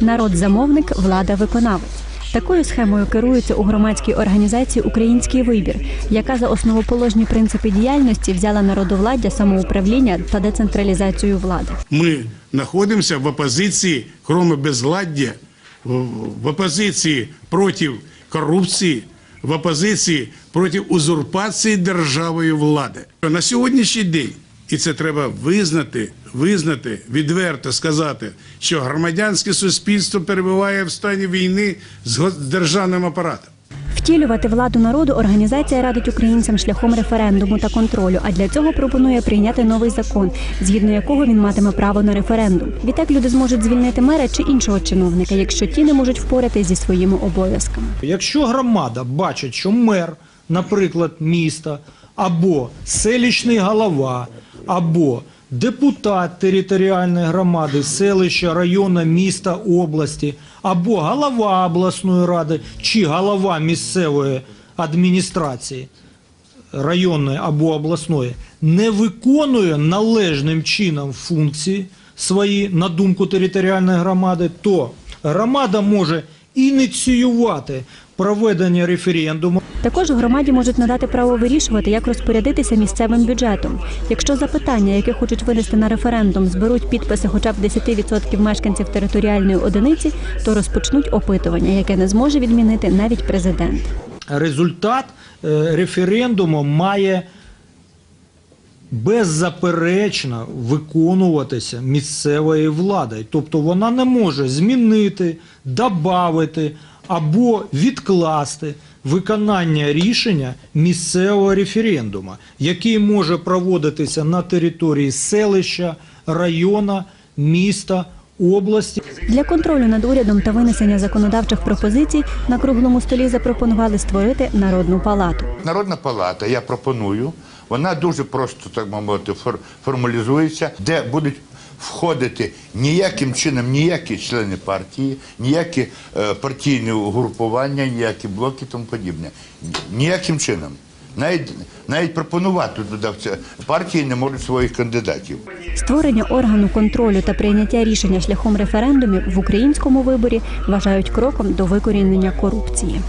Народ замовник, влада виконавець. Такою схемою керується у громадській організації Український вибір, яка за основоположні принципи діяльності взяла народовладдя, самоуправління та децентралізацію влади. Мы находимся в оппозиции, кроме безладдя, в оппозиции против коррупции, в опозиції проти узурпації державою влади. На сьогоднішній день, і це треба визнати, визнати, відверто сказати, що громадянське суспільство перебуває в стані війни з державним апаратом. Втілювати владу народу організація радить українцям шляхом референдуму та контролю. А для цього пропонує прийняти новий закон, згідно якого він матиме право на референдум. Відтак люди зможуть звільнити мера чи іншого чиновника, якщо ті не можуть впоратись зі своїми обов'язками. Якщо громада бачить, що мер, наприклад, міста, або селищний голова, або депутат територіальної громади, селища, району, міста, області, або голова обласної ради чи голова місцевої адміністрації районної або обласної не виконує належним чином функції свої на думку територіальної громади, то громада може ініціювати проведення референдуму. Також громаді можуть надати право вирішувати, як розпорядитися місцевим бюджетом. Якщо запитання, яке хочуть винести на референдум, зберуть підписи хоча б 10% мешканців територіальної одиниці, то розпочнуть опитування, яке не зможе відмінити навіть президент. Результат е, референдуму має беззаперечно виконуватися місцевою владою. Тобто вона не може змінити, додати або відкласти виконання рішення місцевого референдуму, який може проводитися на території селища, району, міста, області. Для контролю над урядом та винесення законодавчих пропозицій на круглому столі запропонували створити народну палату. Народна палата, я пропоную, вона дуже просто, так мовити, формалізується, де будуть входити ніяким чином ніякі члени партії, ніякі е, партійні угрупування, ніякі блоки і тому подібне. Ніяким чином. Навіть, навіть пропонувати туди партії не можуть своїх кандидатів. Створення органу контролю та прийняття рішення шляхом референдумів в українському виборі вважають кроком до викорінення корупції.